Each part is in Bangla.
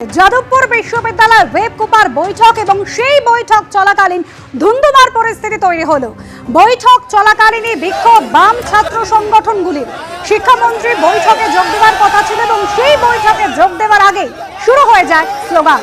যাদবপুর বিশ্ববিদ্যালয় ওয়েব কুপার বৈঠক এবং সেই বৈঠক চলাকালীন ধুন্ধুমার পরিস্থিতি তৈরি হলো। বৈঠক চলাকালীনই বিক্ষোভ বাম ছাত্র সংগঠনগুলির। শিক্ষামন্ত্রী বৈঠকে যোগ দেওয়ার কথা ছিল এবং সেই বৈঠকে যোগ দেওয়ার আগে শুরু হয়ে যায় স্লোগান।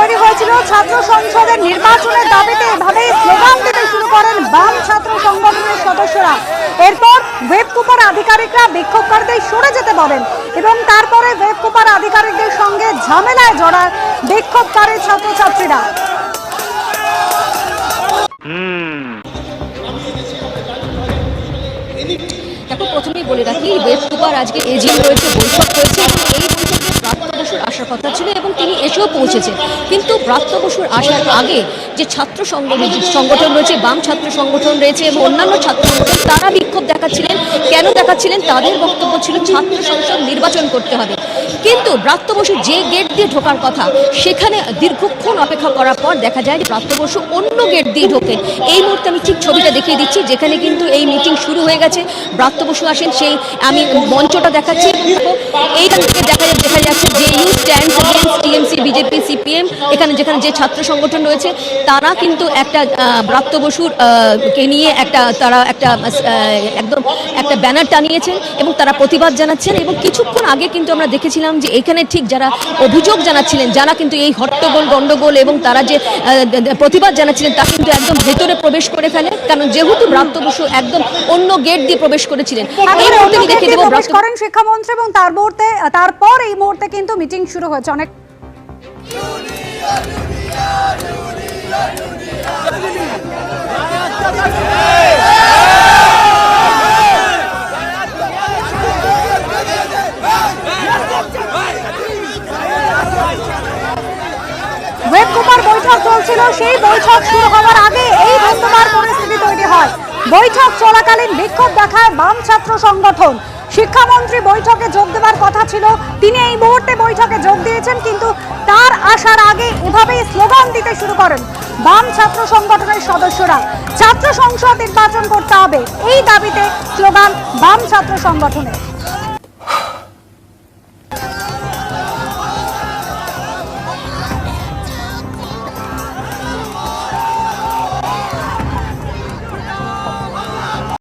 তৈরি হয়েছিল ছাত্র সংসদের নির্বাচনের দাবিতে এভাবে স্লোগান দিতে শুরু করেন বাম ছাত্র সংগঠনের সদস্যরা। এরপর ওয়েব কুপার আধিকারিকরা বিক্ষোভকারীদের সরে যেতে বলেন এবং তারপরে ওয়েব কুপার আধিকারিকদের সঙ্গে ঝামেলায় জড়ায় বিক্ষোভকারী ছাত্রছাত্রীরা। দেখো, প্রথমেই বলে রাখি, ওয়েব কুপার আজকে এজিএম রয়েছে, বৈঠক এবং এই বসুর আসার কথা ছিল এবং তিনি এসেও পৌঁছেছেন। কিন্তু ব্রাত্য বসুর আসার আগে যে ছাত্র সংগঠন রয়েছে, বাম ছাত্র সংগঠন রয়েছে এবং অন্যান্য ছাত্র সংগঠন, তারা বিক্ষোভ দেখাচ্ছিলেন। কেন দেখাচ্ছিলেন? তাদের বক্তব্য ছিল ছাত্র সংসদ নির্বাচন করতে হবে। কিন্তু ব্রাত্য বসু যে গেট দিয়ে ঢোকার কথা, সেখানে দীর্ঘক্ষণ অপেক্ষা করার পর দেখা যায় যে ব্রাত্য বসু অন্য গেট দিয়ে ঢোকেন এই মুহূর্তে আমি ঠিক ছবিটা দেখিয়ে দিচ্ছি, যেখানে কিন্তু এই মিটিং শুরু হয়ে গেছে। ব্রাত্য বসু আসেন সেই, আমি মঞ্চটা দেখাচ্ছি। দেখো এইখান থেকে দেখা দেখা যাচ্ছে যে stands against বিজেপি সিপিএম এখানে যেখানে যে ছাত্র সংগঠন রয়েছে তারা কিন্তু একটা ব্রাত্য বসুর কে নিয়ে একটা তারা একটা একদম একটা ব্যানার টানিয়েছেন এবং তারা প্রতিবাদ জানাচ্ছেন এবং কিছুক্ষণ আগে কিন্তু আমরা দেখেছিলাম যে এখানে ঠিক যারা অভিযোগ জানাচ্ছিলেন যারা কিন্তু এই হট্টগোল গন্ডগোল এবং তারা যে প্রতিবাদ জানাচ্ছিলেন তা কিন্তু একদম ভেতরে প্রবেশ করে ফেলে কারণ যেহেতু ব্রাত্য বসু একদম অন্য গেট দিয়ে প্রবেশ করেছিলেন প্রবেশ করেন শিক্ষামন্ত্রী এবং তার মুহূর্তে তারপর এই মুহূর্তে কিন্তু মিটিং শুরু হয়েছে। অনেক বৈঠক চলছিল, সেই বৈঠক শুরু হওয়ার আগে এই তৈরি হয়। বৈঠক চলাকালীন বিক্ষোভ দেখায় বাম ছাত্র সংগঠন। শিক্ষামন্ত্রী বৈঠকে যোগ দেওয়ার কথা ছিল। তিনি এই মুহূর্তে বৈঠকে যোগ দিয়েছেন, কিন্তু তার আসার আগে এভাবেই স্লোগান দিতে শুরু করেন বাম ছাত্র সংগঠনের সদস্যরা। ছাত্র সংসদ নির্বাচন করতে হবে, এই দাবিতে স্লোগান বাম ছাত্র সংগঠনের।